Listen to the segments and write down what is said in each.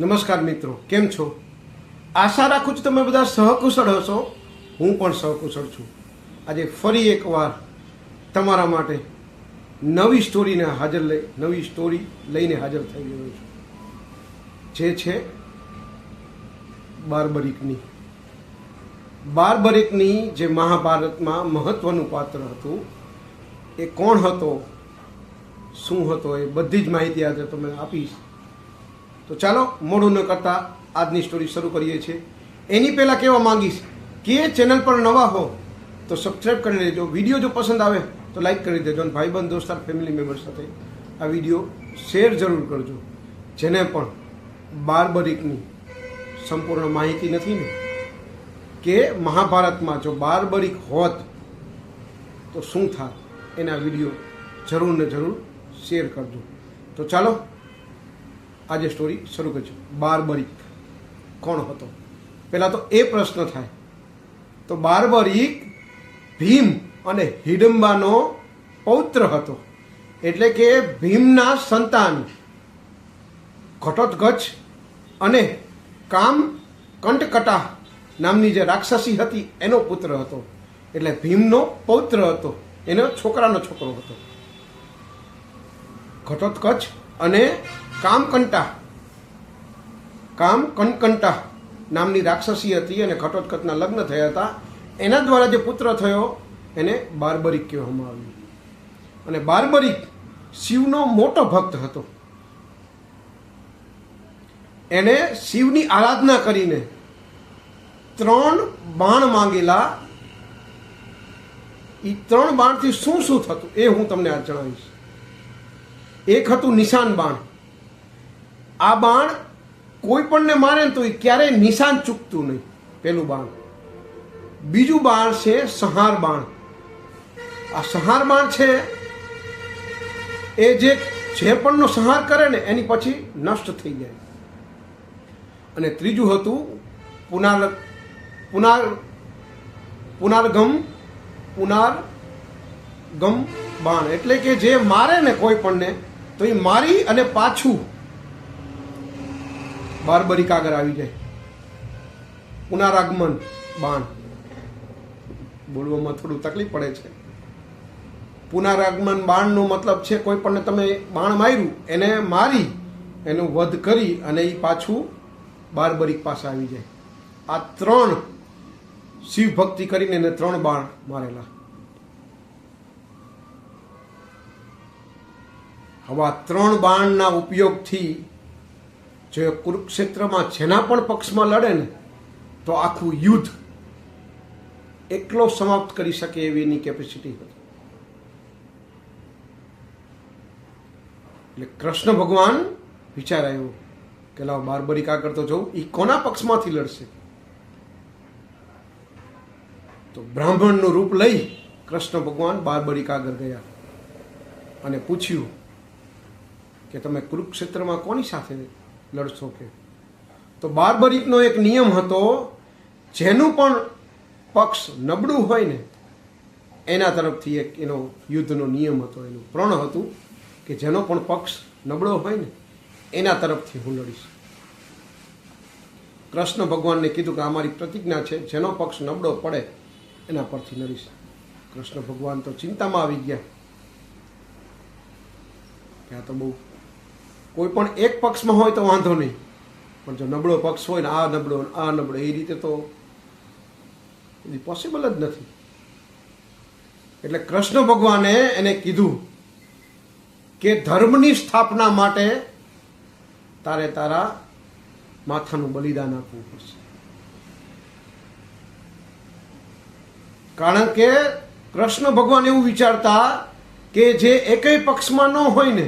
નમસ્કાર મિત્રો, કેમ છો? આશા રાખું છું તમે બધા સહકુશળ હશો. હું પણ સહકુશળ છું. આજે ફરી એકવાર તમારા માટે નવી સ્ટોરીને હાજર લઈ, નવી સ્ટોરી લઈને હાજર થઈ ગયો છું. જે છે બારબરિકની. બારબરિકની જે મહાભારતમાં મહત્વનું પાત્ર હતું, એ કોણ હતો, શું હતો, એ બધી જ માહિતી આજે તમને આપીશ. તો ચાલો મોડું ન કરતા આજની સ્ટોરી શરૂ કરીએ છીએ. એની પહેલાં કહેવા માંગીશ, કે ચેનલ પર નવા હો, તો સબસ્ક્રાઈબ કરી લેજો. વીડિયો જો પસંદ આવે, તો લાઈક કરી દેજો અને ભાઈબંધ દોસ્તાર ફેમિલી મેમ્બર સાથે આ વીડિયો શેર જરૂર કરજો. જેને પણ બારબરિકની સંપૂર્ણ માહિતી નથી ને, કે મહાભારતમાં જો બારબરિક હોત, તો શું થાત? એના વીડિયો જરૂર ને જરૂર શેર કરજો. તો ચાલો આજે સ્ટોરી શરૂ કરજો બારબરિક કોણ હતો? પહેલાં તો એ પ્રશ્ન થાય. તો બારબરિક ભીમ અને હિડમ્બાનો પૌત્ર હતો. એટલે કે ભીમના સંતાન. ઘટોત્કચ અને કામ કંટકટા નામની જે રાક્ષસી હતી, એનો પુત્ર હતો. એટલે ભીમનો પૌત્ર હતો. એનો છોકરાનો છોકરો હતો. ઘટોત્કચ અને કામકંટા. કામ કનકંટા નામની રાક્ષસી હતી અને ઘટોત્કચના લગ્ન થયા હતા. એના દ્વારા જે પુત્ર થયો, એને બારબરિક કહેવામાં આવ્યું. અને બારબરિક શિવનો મોટો ભક્ત હતો. એને શિવની આરાધના કરીને ત્રણ બાણ માંગેલા. એ ત્રણ બાણથી શું શું થતું એ હું તમને આ જણાવીશ. એક હતું નિશાન બાણ. આ બાણ કોઈ પણને મારે તો એ ક્યારેય નિશાન ચૂકતું નહીં, પેલું બાણ. બીજું બાણ છે સંહાર બાણ. આ સંહાર બાણ છે એ જે જે પણનો સંહાર કરે ને એની પછી નષ્ટ થઈ જાય. અને ત્રીજું હતું પુનાર પુનાર પુનારગમ પુનારગમ બાણ. એટલે કે જે મારે ને કોઈ પણને, તો એ મારી અને પાછું બારબરિક આગળ આવી જાય. પુનરાગમન બાણ. બોલવામાં થોડું તકલીફ પડે છે. પુનરાગમન બાણનો મતલબ છે કોઈ પણ તમે બાણ માર્યું, એને મારી, એનું વધ કરી અને એ પાછું બારબરીક પાસે આવી જાય. આ ત્રણ શિવ ભક્તિ કરીને એને ત્રણ બાણ મારેલા. હવે આ ત્રણ બાણના ઉપયોગથી જો કુરુક્ષેત્રમાં જેના પણ પક્ષમાં લડે ને, તો આખું યુદ્ધ એકલો સમાપ્ત કરી શકે એવી એની કેપેસિટી હતી. એટલે કૃષ્ણ ભગવાન વિચાર આવ્યો કે લાવ બારબરી કાગળ તો જવું એ કોના પક્ષમાંથી લડશે? તો બ્રાહ્મણનું રૂપ લઈ કૃષ્ણ ભગવાન બારબરી કાગળ ગયા અને પૂછ્યું કે તમે કુરુક્ષેત્રમાં કોની સાથે લડશો કે? તો બાર્બરિકનો એક નિયમ હતો, જેનું પણ પક્ષ નબળું હોય ને, એના તરફથી એક એનો યુદ્ધનો નિયમ હતો, એનું પ્રણ હતું કે જેનો પણ પક્ષ નબળો હોય ને, એના તરફથી હું લડીશ. કૃષ્ણ ભગવાનને કીધું કે અમારી પ્રતિજ્ઞા છે, જેનો પક્ષ નબળો પડે, એના પરથી લડીશ. કૃષ્ણ ભગવાન તો ચિંતામાં આવી ગયા. કે આ તો બહુ કોઈ પણ એક પક્ષમાં હોય તો વાંધો નહીં. પણ જો નબળો પક્ષ હોય ને આ નબળો આ નબળો, એ રીતે તો પોસિબલ જ નથી. એટલે કૃષ્ણ ભગવાને એને કીધું કે ધર્મની સ્થાપના માટે તારે તારા માથાનું બલિદાન આપવું પડશે. કારણ કે કૃષ્ણ ભગવાન એવું વિચારતા કે જે એકેય પક્ષમાં ન હોય ને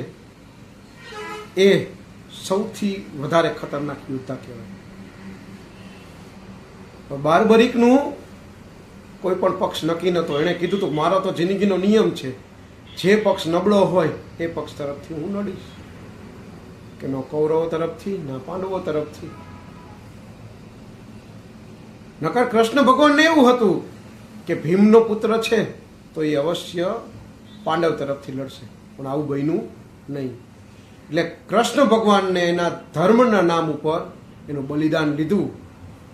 એ સૌથી વધારે ખતરનાક યોદ્ધા કહેવાય. બારબરિકનું કોઈ પણ પક્ષ નક્કી નહોતો. એણે કીધું તો મારો તો જિંદગીનો નિયમ છે. જે પક્ષ નબળો હોય, એ પક્ષ તરફથી હું લડીશ કે ન કૌરવો તરફથી, ના પાંડવો તરફથી. નકર કૃષ્ણ ભગવાનને એવું હતું કે ભીમનો પુત્ર છે, તો એ અવશ્ય પાંડવ તરફથી લડશે. પણ આવું બન્યું નહીં. એટલે કૃષ્ણ ભગવાનને એના ધર્મના નામ ઉપર એનું બલિદાન લીધું.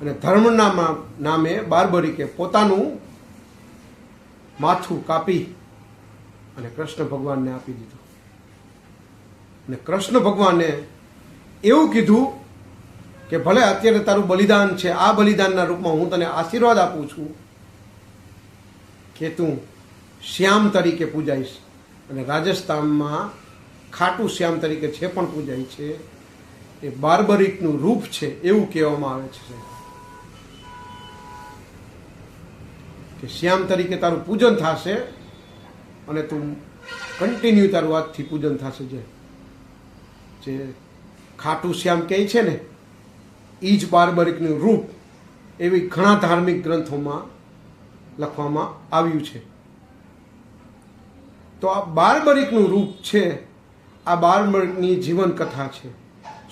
અને ધર્મના નામે બારબરીકે પોતાનું માથું કાપી અને કૃષ્ણ ભગવાનને આપી દીધું. અને કૃષ્ણ ભગવાને એવું કીધું કે ભલે અત્યારે તારું બલિદાન છે, આ બલિદાનના રૂપમાં હું તને આશીર્વાદ આપું છું કે તું શ્યામ તરીકે પૂજાઈશ અને રાજસ્થાનમાં ખાટું શ્યામ તરીકે છે પણ પૂજાય છે, એ બાર્બરિકનું રૂપ છે એવું કહેવામાં આવે છે કે શ્યામ તરીકે તારું પૂજન થશે અને તું કન્ટિન્યુ તારું આજથી પૂજન થશે જે. જે ખાટું શ્યામ કહે છે ને એ જ બાર્બરિકનું રૂપ એવી ઘણા ધાર્મિક ગ્રંથોમાં લખવામાં આવ્યું છે. તો આ બાર્બરિકનું રૂપ છે આ બારબરિકની જીવન કથા છે.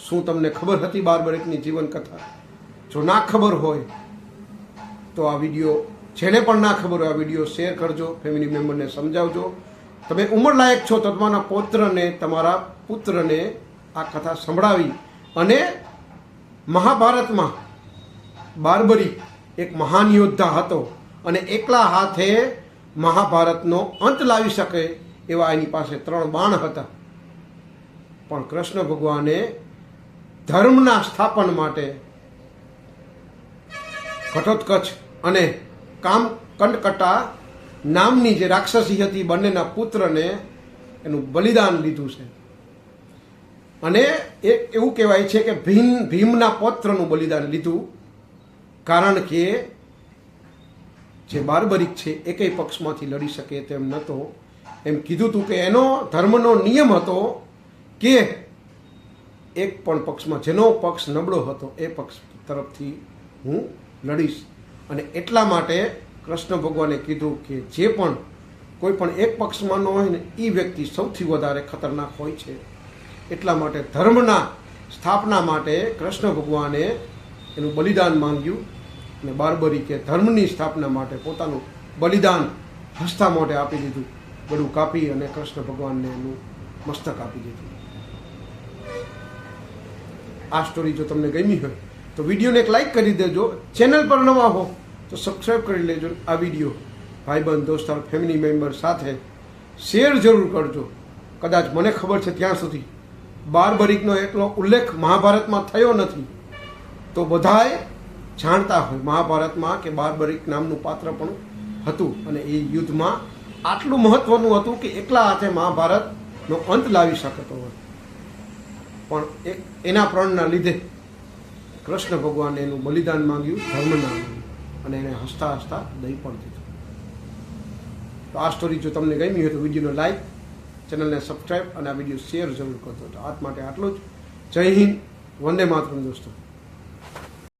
શું તમને ખબર હતી બારબરિકની જીવન કથા જો ના ખબર હોય, તો આ વીડિયો, જેને પણ ના ખબર હોય, આ વીડિયો શેર કરજો ફેમિલી મેમ્બરને સમજાવજો. તમે ઉંમરલાયક છો તો તમારા પૌત્રને, તમારા પુત્રને આ કથા સંભળાવી અને મહાભારતમાં બારબરી એક મહાન યોદ્ધા હતો અને એકલા હાથે મહાભારતનો અંત લાવી શકે એવા એની પાસે ત્રણ બાણ હતા. પણ કૃષ્ણ ભગવાને ધર્મના સ્થાપન માટે ઘટોત્કચ અને કામ કંટકટા નામની જે રાક્ષસી હતી, બંનેના પુત્રને એનું બલિદાન લીધું છે. અને એક એવું કહેવાય છે કે ભીમ, ભીમના પૌત્રનું બલિદાન લીધું. કારણ કે જે બારબરિક છે, એકેય પક્ષમાંથી લડી શકે તેમ નહોતો. એમ કીધું હતું કે એનો ધર્મનો નિયમ હતો કે એક પણ પક્ષમાં જેનો પક્ષ નબળો હતો એ પક્ષ તરફથી હું લડીશ. અને એટલા માટે કૃષ્ણ ભગવાને કીધું કે જે પણ કોઈ પણ એક પક્ષમાં ન હોય ને એ વ્યક્તિ સૌથી વધારે ખતરનાક હોય છે. એટલા માટે ધર્મના સ્થાપના માટે કૃષ્ણ ભગવાને એનું બલિદાન માંગ્યું અને બારબરી કે ધર્મની સ્થાપના માટે પોતાનું બલિદાન હસ્તા માટે આપી દીધું. ગળું કાપી અને કૃષ્ણ ભગવાનને એનું મસ્તક આપી દીધું. આ સ્ટોરી જો તમને ગમી હોય, તો વિડીયોને એક લાઈક કરી દેજો. ચેનલ પર નવા હો, તો સબસ્ક્રાઈબ કરી લેજો આ વીડિયો. ભાઈબંધ દોસ્તાર ફેમિલી મેમ્બર સાથે શેર જરૂર કરજો. કદાચ મને ખબર છે ત્યાં સુધી બાર્બરિકનો એટલો ઉલ્લેખ મહાભારતમાં થયો નથી. તો બધાએ જાણતા હોય મહાભારતમાં કે બાર્બરિક નામનું પાત્ર પણ હતું અને એ યુદ્ધમાં આટલું મહત્વનું હતું કે એકલા હાથે મહાભારતનો અંત લાવી શકતો હોય. પણ એ, એના પ્રાણના લીધે કૃષ્ણ ભગવાને એનું બલિદાન માંગ્યું ધર્મના અને એને હસતા હસતા દહીં પણ દીધું. તો આ સ્ટોરી જો તમને ગમી હોય તો વિડીયોને લાઈક ચેનલને સબસ્ક્રાઈબ અને આ વીડિયો શેર જરૂર કરતો તો આજ માટે આટલું જ. જય હિન્દ, વંદે માતરમ દોસ્તો.